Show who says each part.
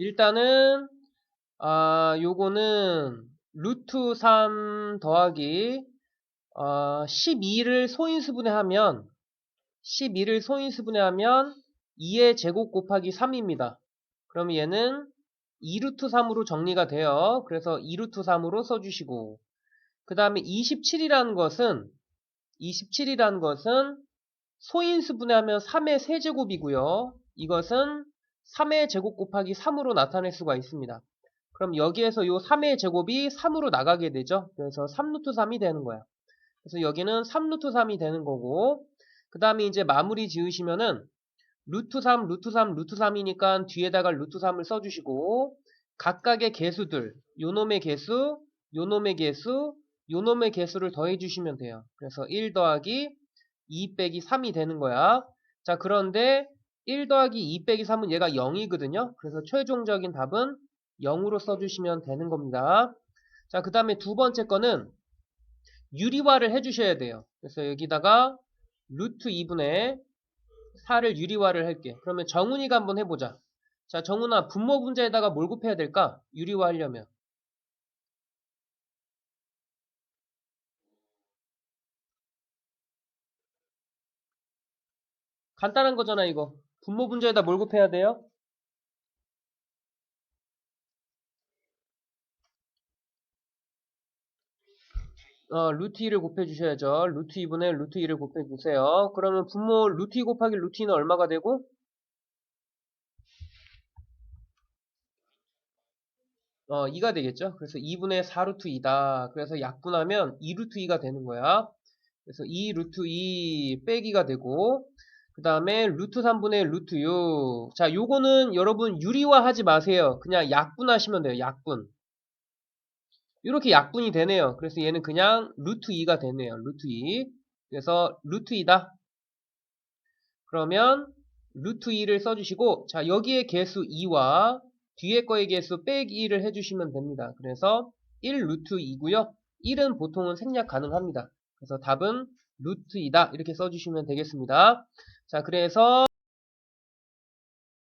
Speaker 1: 일단은 아 요거는 루트 3 더하기 어, 12를 소인수분해 하면 12를 소인수분해 하면 2의 제곱 곱하기 3입니다. 그럼 얘는 2루트 3으로 정리가 돼요. 그래서 2루트 3으로 써주시고 그 다음에 27이라는 것은 27이라는 것은 소인수분해 하면 3의 세제곱이고요. 이것은 3의 제곱 곱하기 3으로 나타낼 수가 있습니다. 그럼 여기에서 요 3의 제곱이 3으로 나가게 되죠. 그래서 3루트 3이 되는 거야. 그래서 여기는 3루트 3이 되는 거고 그 다음에 이제 마무리 지으시면은 루트 3, 루트 3, 루트 3이니까 뒤에다가 루트 3을 써주시고 각각의 개수들 요놈의 개수, 요놈의 개수, 요놈의 개수를 더해주시면 돼요. 그래서 1 더하기 2 빼기 3이 되는 거야. 자 그런데 1 더하기 2 빼기 3은 얘가 0이거든요. 그래서 최종적인 답은 0으로 써주시면 되는 겁니다. 자 그 다음에 두 번째 거는 유리화를 해주셔야 돼요. 그래서 여기다가 루트 2분의 4를 유리화를 할게. 그러면 정훈이가 한번 해보자. 자, 정훈아, 분모 분자에다가 뭘 곱해야 될까? 유리화 하려면. 간단한 거잖아, 이거. 분모 분자에다 뭘 곱해야 돼요? 어, 루트 2를 곱해주셔야죠. 루트 2분의 루트 2를 곱해주세요. 그러면 분모 루트 2 곱하기 루트 2는 얼마가 되고? 어, 2가 되겠죠. 그래서 2분의 4루트 2다. 그래서 약분하면 2루트 2가 되는 거야. 그래서 2루트 2 빼기가 되고 그 다음에 루트 3분의 루트 6. 자, 요거는 여러분 유리화 하지 마세요. 그냥 약분하시면 돼요. 약분. 이렇게 약분이 되네요. 그래서 얘는 그냥 루트 2가 되네요. 루트 2. 그래서 루트 2다. 그러면 루트 2를 써주시고 자 여기에 개수 2와 뒤에 거의 개수 빼기 1을 해주시면 됩니다. 그래서 1 루트 2고요. 1은 보통은 생략 가능합니다. 그래서 답은 루트 2다 이렇게 써주시면 되겠습니다. 자 그래서